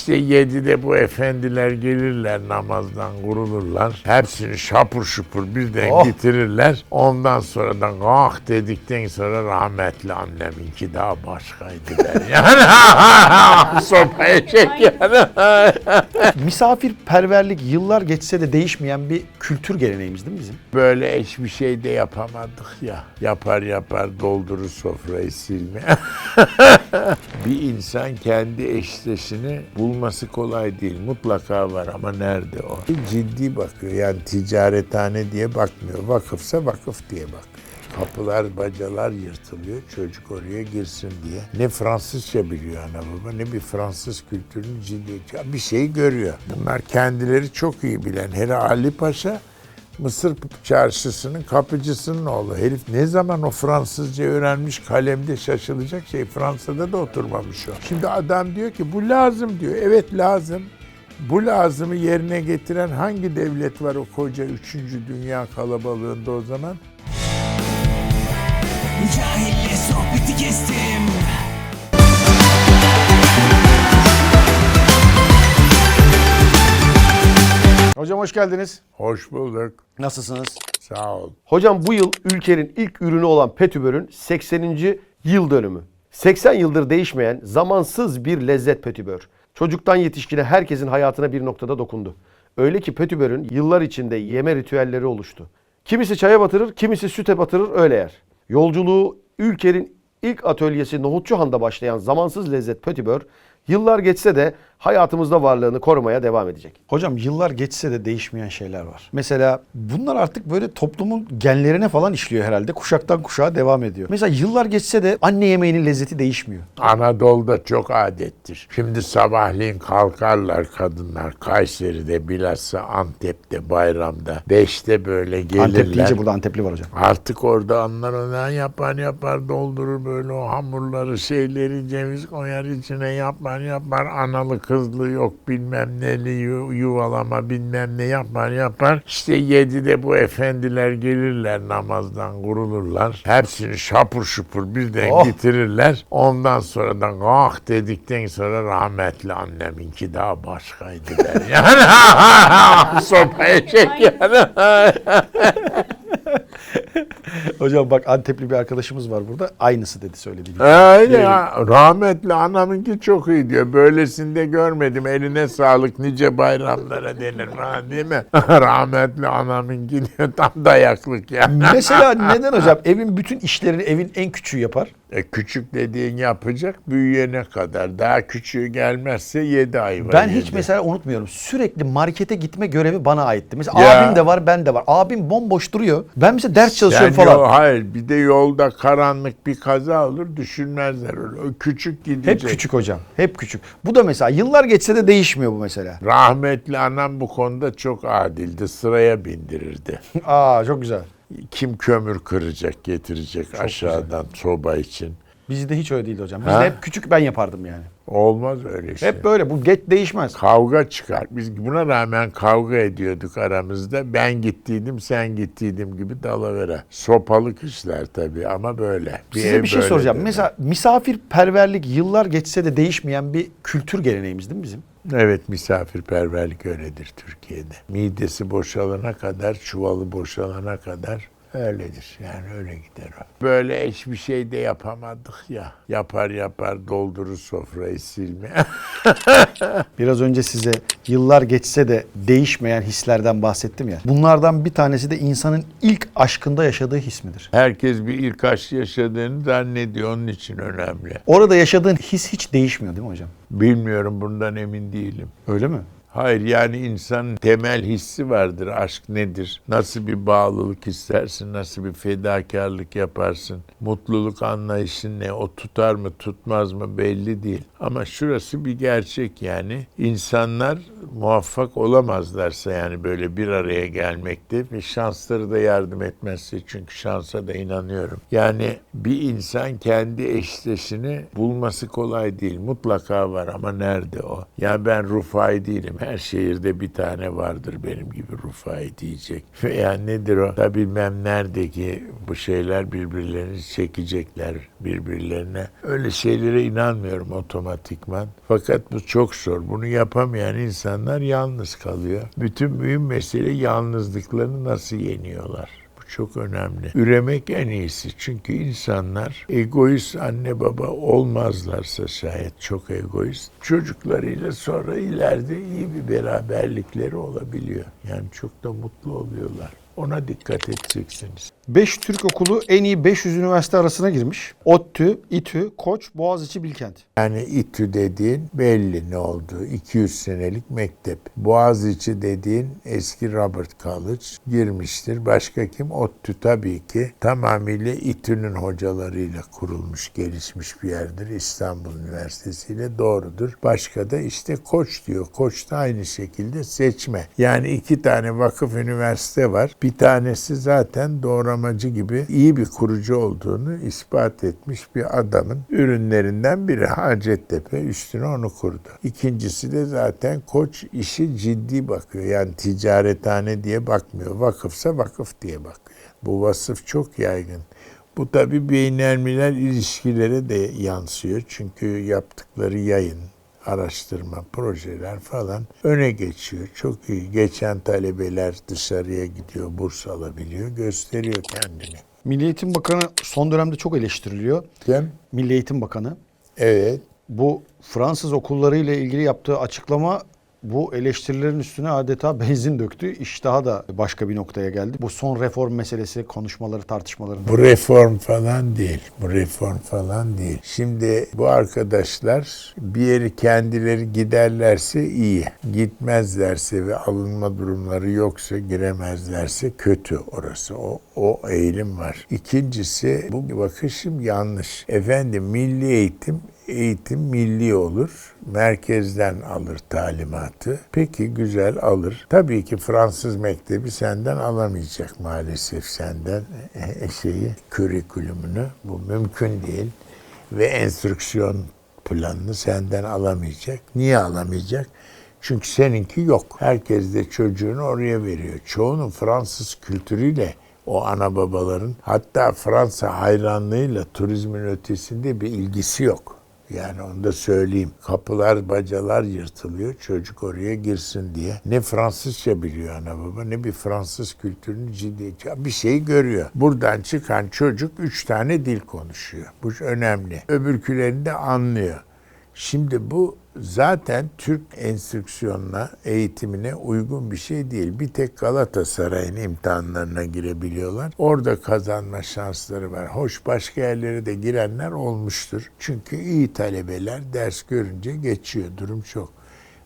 İşte yedide bu efendiler gelirler namazdan kurulurlar. Hepsini şapur şupur birden Oh. getirirler. Ondan sonra da ah dedikten sonra rahmetli anneminki daha başkaydı der. Yani sopaya çek yani. Misafirperverlik yıllar geçse de değişmeyen bir kültür geleneğimiz değil mi bizim? Böyle hiçbir şey de yapamadık ya. Yapar yapar doldurur sofrayı silme. bir insan kendi eşleşini bulması kolay değil. Mutlaka var ama nerede o? Ciddi bakıyor. Yani ticarethane diye bakmıyor. Vakıfsa vakıf diye bakıyor. Kapılar, bacalar yırtılıyor. Çocuk oraya girsin diye. Ne Fransızca biliyor ana baba ne bir Fransız kültürünü ciddi. Bir şey görüyor. Bunlar kendileri çok iyi bilen. Hele Ali Paşa Mısır çarşısının kapıcısının oğlu. Herif ne zaman o Fransızca öğrenmiş kalemde şaşılacak şey. Fransa'da da oturmamış o. Şimdi adam diyor ki bu lazım diyor. Evet lazım. Bu lazımı yerine getiren hangi devlet var o koca 3. dünya kalabalığında o zaman? Cahille sohbeti kestim Hocam hoş geldiniz. Hoş bulduk. Nasılsınız? Sağ ol. Hocam bu yıl ülkenin ilk ürünü olan Petibör'ün 80. yıl dönümü. 80 yıldır değişmeyen zamansız bir lezzet Petibör. Çocuktan yetişkine herkesin hayatına bir noktada dokundu. Öyle ki Petibör'ün yıllar içinde yeme ritüelleri oluştu. Kimisi çaya batırır, kimisi süte batırır öyle yer. Yolculuğu ülkenin ilk atölyesi Nohutçuhan'da başlayan zamansız lezzet Petibör yıllar geçse de hayatımızda varlığını korumaya devam edecek. Hocam yıllar geçse de değişmeyen şeyler var. Mesela bunlar artık böyle toplumun genlerine falan işliyor herhalde. Kuşaktan kuşağa devam ediyor. Mesela yıllar geçse de anne yemeğinin lezzeti değişmiyor. Anadolu'da çok adettir. Şimdi sabahleyin kalkarlar kadınlar Kayseri'de bilhassa Antep'te bayramda. Beşte böyle gelirler. Antep deyince burada Antepli var hocam. Artık orada onlar ona yapar yapar doldurur böyle o hamurları şeyleri ceviz koyar içine yapar yapar analı kızlı yok bilmem neli yu- yuvalama bilmem ne yapar yapar. İşte yedide bu efendiler gelirler namazdan kurulurlar. Hepsini şapur şupur birden Oh. getirirler. Ondan sonra da ah dedikten sonra rahmetli anneminki daha başkaydı der. Yani sopaya çek yani. Hocam bak Antepli bir arkadaşımız var burada. Aynısı dedi söylediği gibi. Öyle ya. Rahmetli anamınki çok iyi diyor. Böylesinde görmedim. Eline sağlık nice bayramlara denir ha değil mi? Rahmetli anamınki diyor tam dayaklık ya. Mesela neden hocam evin bütün işlerini evin en küçüğü yapar? E, küçük dediğin yapacak büyüyene kadar. Daha küçüğü gelmezse yedi ay var. Ben hiç yedi. mesela unutmuyorum. Sürekli markete gitme görevi bana aitti. Mesela Ya. abim de var, ben de var. Abim bomboş duruyor. Ben mesela ders çalışıyorum Sen falan. yol- hayır bir de yolda karanlık bir kaza olur düşünmezler öyle. O küçük gidecek. Hep küçük hocam. Hep küçük. Bu da mesela yıllar geçse de değişmiyor bu mesela. Rahmetli anam bu konuda çok adildi. Sıraya bindirirdi. Aa çok güzel. Kim kömür kıracak, getirecek aşağıdan soba için. Bizde hiç öyle değildi hocam. Bizde Ha? hep küçük ben yapardım yani. Olmaz öyle şey. Hep böyle. Bu geç değişmez. Kavga çıkar. Biz buna rağmen kavga ediyorduk aramızda. Ben gittiydim, sen gittiydim gibi dalavere. Sopalık işler tabii ama böyle. Size ev bir şey böyle soracağım. döner. Mesela misafirperverlik yıllar geçse de değişmeyen bir kültür geleneğimiz değil mi bizim? Evet misafirperverlik öyledir Türkiye'de. Midesi boşalana kadar, çuvalı boşalana kadar öyledir. Yani öyle gider o. Böyle hiçbir şey de yapamadık ya. Yapar yapar doldurur sofrayı silme. Biraz önce size yıllar geçse de değişmeyen hislerden bahsettim ya. Bunlardan bir tanesi de insanın ilk aşkında yaşadığı his midir? Herkes bir ilk aşk yaşadığını zannediyor. Onun için önemli. Orada yaşadığın his hiç değişmiyor değil mi hocam? Bilmiyorum bundan emin değilim. Öyle mi? Hayır yani insanın temel hissi vardır. Aşk nedir? Nasıl bir bağlılık istersin? Nasıl bir fedakarlık yaparsın? Mutluluk anlayışın ne? O tutar mı tutmaz mı belli değil. Ama şurası bir gerçek yani. İnsanlar muvaffak olamazlarsa yani böyle bir araya gelmekte ve şansları da yardım etmezse çünkü şansa da inanıyorum. Yani bir insan kendi eşleşini bulması kolay değil. Mutlaka var ama nerede o? Ya ben Rufai değilim. Her şehirde bir tane vardır benim gibi Rufai diyecek. Veya nedir o? Da bilmem neredeki bu şeyler birbirlerini çekecekler birbirlerine. Öyle şeylere inanmıyorum otomatikman. Fakat bu çok zor. Bunu yapamayan insanlar yalnız kalıyor. Bütün mühim mesele yalnızlıklarını nasıl yeniyorlar. Çok önemli. Üremek en iyisi. Çünkü insanlar egoist anne baba olmazlarsa şayet çok egoist. Çocuklarıyla sonra ileride iyi bir beraberlikleri olabiliyor. Yani çok da mutlu oluyorlar. Ona dikkat edeceksiniz. 5 Türk okulu en iyi 500 üniversite arasına girmiş. ODTÜ, İTÜ, Koç, Boğaziçi, Bilkent. Yani İTÜ dediğin belli ne olduğu 200 senelik mektep. Boğaziçi dediğin eski Robert College girmiştir. Başka kim? ODTÜ tabii ki tamamıyla İTÜ'nün hocalarıyla kurulmuş, gelişmiş bir yerdir. İstanbul Üniversitesi ile doğrudur. Başka da işte Koç diyor. Koç da aynı şekilde seçme. Yani iki tane vakıf üniversite var. Bir tanesi zaten doğramacı gibi iyi bir kurucu olduğunu ispat etmiş bir adamın ürünlerinden biri. Hacettepe üstüne onu kurdu. İkincisi de zaten Koç işi ciddi bakıyor. Yani ticarethane diye bakmıyor. Vakıfsa vakıf diye bakıyor. Bu vasıf çok yaygın. Bu tabii beynelmiler ilişkilere de yansıyor. Çünkü yaptıkları yayın, araştırma, projeler falan öne geçiyor. Çok iyi. Geçen talebeler dışarıya gidiyor, burs alabiliyor, gösteriyor kendini. Milli Eğitim Bakanı son dönemde çok eleştiriliyor. Kim? Milli Eğitim Bakanı. Evet. Bu Fransız okulları ile ilgili yaptığı açıklama bu eleştirilerin üstüne adeta benzin döktü. İş daha da başka bir noktaya geldi. Bu son reform meselesi, konuşmaları, tartışmalarında. Bu reform falan değil. Bu reform falan değil. Şimdi bu arkadaşlar bir yeri kendileri giderlerse iyi. Gitmezlerse ve alınma durumları yoksa giremezlerse kötü orası. O, o eğilim var. İkincisi bu bakışım yanlış. Efendim milli eğitim eğitim milli olur. Merkezden alır talimatı. Peki güzel alır. Tabii ki Fransız mektebi senden alamayacak maalesef senden e, şeyi, curriculumunu. Bu mümkün değil. Ve enstrüksiyon planını senden alamayacak. Niye alamayacak? Çünkü seninki yok. Herkes de çocuğunu oraya veriyor. Çoğunun Fransız kültürüyle o ana babaların hatta Fransa hayranlığıyla turizmin ötesinde bir ilgisi yok. Yani onu da söyleyeyim. Kapılar, bacalar yırtılıyor. Çocuk oraya girsin diye. Ne Fransızca biliyor ana baba ne bir Fransız kültürünü ciddi bir şey görüyor. Buradan çıkan çocuk üç tane dil konuşuyor. Bu önemli. Öbürkülerini de anlıyor. Şimdi bu zaten Türk enstrüksiyonuna, eğitimine uygun bir şey değil. Bir tek Galatasaray'ın imtihanlarına girebiliyorlar. Orada kazanma şansları var. Hoş başka yerlere de girenler olmuştur. Çünkü iyi talebeler ders görünce geçiyor. Durum çok.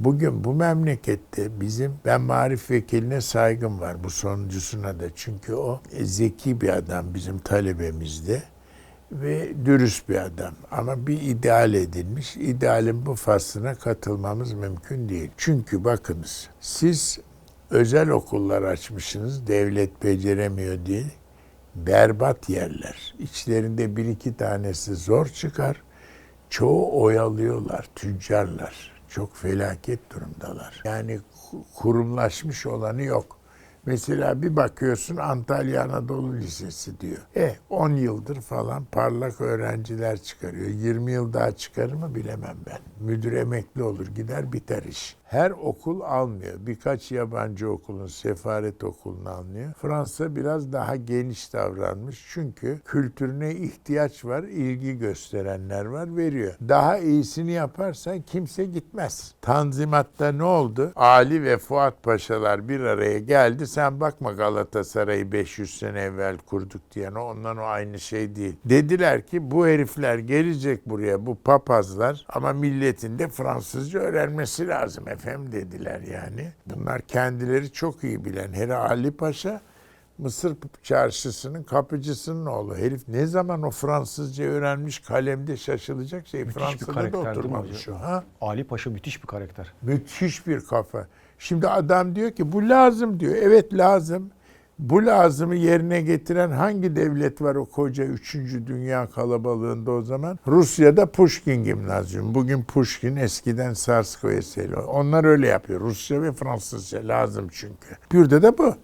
Bugün bu memlekette bizim ben marif vekiline saygım var bu sonuncusuna da. Çünkü o zeki bir adam bizim talebemizde ve dürüst bir adam. Ama bir ideal edilmiş. İdealin bu faslına katılmamız mümkün değil. Çünkü bakınız siz özel okullar açmışsınız devlet beceremiyor diye berbat yerler. İçlerinde bir iki tanesi zor çıkar. Çoğu oyalıyorlar, tüccarlar. Çok felaket durumdalar. Yani ku- kurumlaşmış olanı yok. Mesela bir bakıyorsun Antalya Anadolu Lisesi diyor. E 10 yıldır falan parlak öğrenciler çıkarıyor. 20 yıl daha çıkarır mı bilemem ben. Müdür emekli olur gider biter iş. Her okul almıyor. Birkaç yabancı okulun sefaret okulunu almıyor. Fransa biraz daha geniş davranmış. Çünkü kültürüne ihtiyaç var, ilgi gösterenler var, veriyor. Daha iyisini yaparsan kimse gitmez. Tanzimat'ta ne oldu? Ali ve Fuat Paşalar bir araya geldi. Sen bakma Galatasaray'ı 500 sene evvel kurduk diyen ondan o aynı şey değil. Dediler ki bu herifler gelecek buraya bu papazlar ama milletin de Fransızca öğrenmesi lazım dediler yani. Bunlar kendileri çok iyi bilen. Hele Ali Paşa Mısır çarşısının kapıcısının oğlu. Herif ne zaman o Fransızca öğrenmiş kalemde şaşılacak şey. Müthiş Fransa'da da oturmamış hocam? Ha? Ali Paşa müthiş bir karakter. Müthiş bir kafa. Şimdi adam diyor ki bu lazım diyor. Evet lazım. Bu lazımı yerine getiren hangi devlet var o koca 3. dünya kalabalığında o zaman? Rusya'da Pushkin Gimnazyum. Bugün Pushkin eskiden Sarskoye Selo. Onlar öyle yapıyor. Rusça ve Fransızca lazım çünkü. Bir de de bu.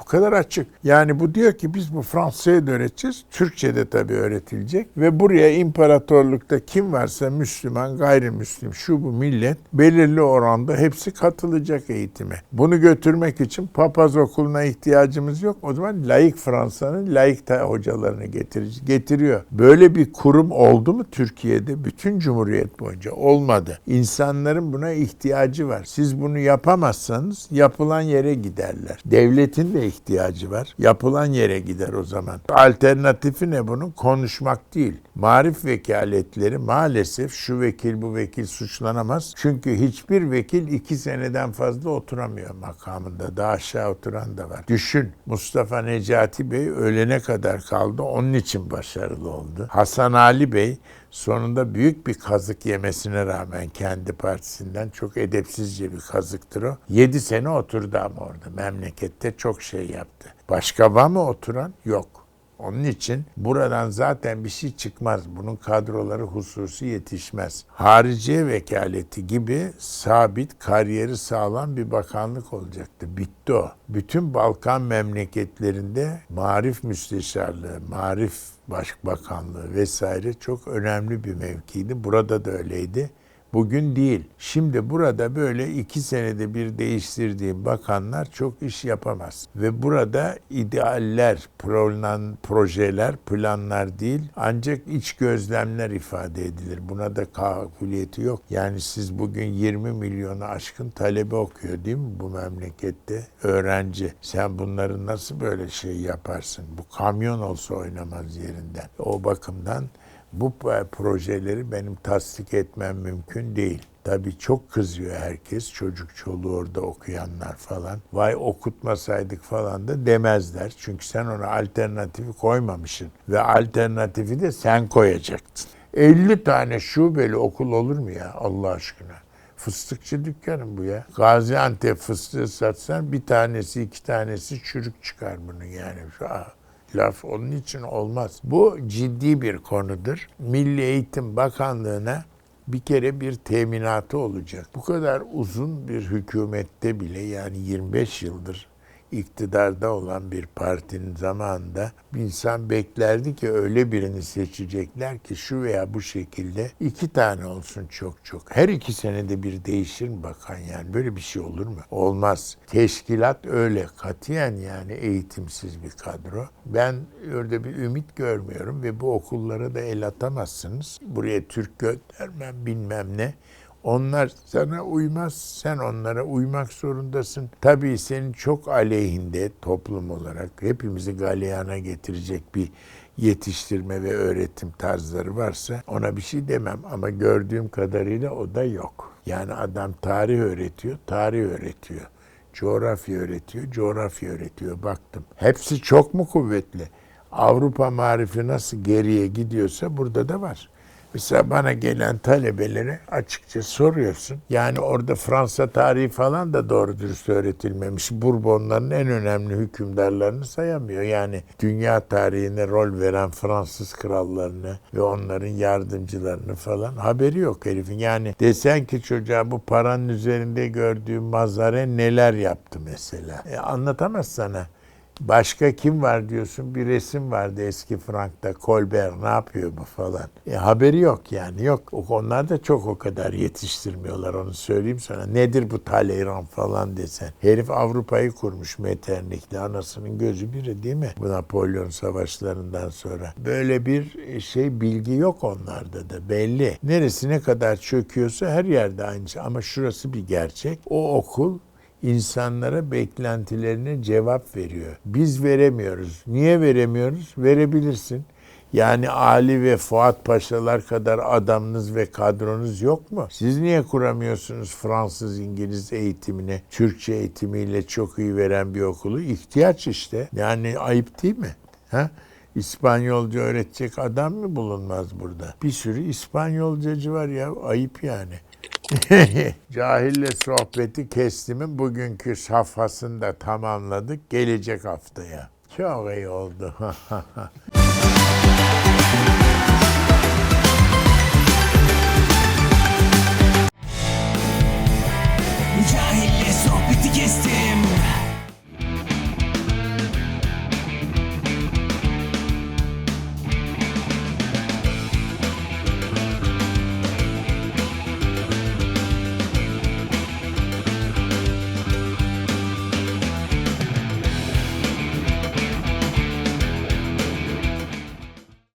Bu kadar açık. Yani bu diyor ki biz bu Fransızca da öğreteceğiz. Türkçe de tabii öğretilecek. Ve buraya imparatorlukta kim varsa Müslüman, gayrimüslim, şu bu millet belirli oranda hepsi katılacak eğitime. Bunu götürmek için papaz okuluna ihtiyacımız yok. O zaman laik Fransa'nın laik hocalarını getirici getiriyor. Böyle bir kurum oldu mu Türkiye'de? Bütün Cumhuriyet boyunca olmadı. İnsanların buna ihtiyacı var. Siz bunu yapamazsanız yapılan yere giderler. Devletin de ihtiyacı var. Yapılan yere gider o zaman. Alternatifi ne bunun? Konuşmak değil. Marif vekaletleri maalesef şu vekil bu vekil suçlanamaz. Çünkü hiçbir vekil iki seneden fazla oturamıyor makamında. Daha aşağı oturan da var. Düşün Mustafa Necati Bey ölene kadar kaldı. Onun için başarılı oldu. Hasan Ali Bey sonunda büyük bir kazık yemesine rağmen kendi partisinden çok edepsizce bir kazıktır o. 7 sene oturdu ama orada. Memlekette çok şey yaptı. Başka var mı oturan? Yok. Onun için buradan zaten bir şey çıkmaz. Bunun kadroları hususi yetişmez. Hariciye vekaleti gibi sabit, kariyeri sağlam bir bakanlık olacaktı. Bitti o. Bütün Balkan memleketlerinde marif müsteşarlığı, marif başbakanlığı vesaire çok önemli bir mevkiydi. Burada da öyleydi. Bugün değil. Şimdi burada böyle iki senede bir değiştirdiğim bakanlar çok iş yapamaz. Ve burada idealler, plan, projeler, planlar değil ancak iç gözlemler ifade edilir. Buna da kabiliyeti yok. Yani siz bugün 20 milyonu aşkın talebe okuyor değil mi bu memlekette? Öğrenci. Sen bunları nasıl böyle şey yaparsın? Bu kamyon olsa oynamaz yerinden. O bakımdan bu projeleri benim tasdik etmem mümkün değil. Tabii çok kızıyor herkes. Çocuk çoluğu orada okuyanlar falan. Vay okutmasaydık falan da demezler. Çünkü sen ona alternatifi koymamışsın. Ve alternatifi de sen koyacaktın. 50 tane şubeli okul olur mu ya Allah aşkına? Fıstıkçı dükkanı bu ya. Gaziantep fıstığı satsan bir tanesi iki tanesi çürük çıkar bunun yani. Şu laf onun için olmaz. Bu ciddi bir konudur. Milli Eğitim Bakanlığı'na bir kere bir teminatı olacak. Bu kadar uzun bir hükümette bile yani 25 yıldır iktidarda olan bir partinin zamanında insan beklerdi ki öyle birini seçecekler ki şu veya bu şekilde iki tane olsun çok çok. Her iki senede bir değişir mi bakan yani böyle bir şey olur mu? Olmaz. Teşkilat öyle katiyen yani eğitimsiz bir kadro. Ben öyle bir ümit görmüyorum ve bu okullara da el atamazsınız. Buraya Türk göndermem bilmem ne. Onlar sana uymaz, sen onlara uymak zorundasın. Tabii senin çok aleyhinde toplum olarak hepimizi galeyana getirecek bir yetiştirme ve öğretim tarzları varsa ona bir şey demem. Ama gördüğüm kadarıyla o da yok. Yani adam tarih öğretiyor, tarih öğretiyor. Coğrafya öğretiyor, coğrafya öğretiyor. Baktım. Hepsi çok mu kuvvetli? Avrupa marifi nasıl geriye gidiyorsa burada da var. Mesela bana gelen talebelere açıkça soruyorsun. Yani orada Fransa tarihi falan da doğru dürüst öğretilmemiş. Bourbonların en önemli hükümdarlarını sayamıyor. Yani dünya tarihine rol veren Fransız krallarını ve onların yardımcılarını falan haberi yok herifin. Yani desen ki çocuğa bu paranın üzerinde gördüğüm mazare neler yaptı mesela. E, anlatamaz sana. Başka kim var diyorsun? Bir resim vardı eski Frank'ta. Colbert ne yapıyor bu falan. E, haberi yok yani yok. Onlar da çok o kadar yetiştirmiyorlar onu söyleyeyim sana. Nedir bu Talleyrand falan desen. Herif Avrupa'yı kurmuş Metternich'le. Anasının gözü biri değil mi? Bu Napolyon savaşlarından sonra. Böyle bir şey bilgi yok onlarda da belli. Neresine kadar çöküyorsa her yerde aynı şey. Ama şurası bir gerçek. O okul insanlara beklentilerine cevap veriyor. Biz veremiyoruz. Niye veremiyoruz? Verebilirsin. Yani Ali ve Fuat Paşalar kadar adamınız ve kadronuz yok mu? Siz niye kuramıyorsunuz Fransız, İngiliz eğitimini, Türkçe eğitimiyle çok iyi veren bir okulu? İhtiyaç işte. Yani ayıp değil mi? Ha? İspanyolca öğretecek adam mı bulunmaz burada? Bir sürü İspanyolcacı var ya ayıp yani. Cahille sohbeti kestimin bugünkü safhasını da tamamladık. Gelecek haftaya. Çok iyi oldu.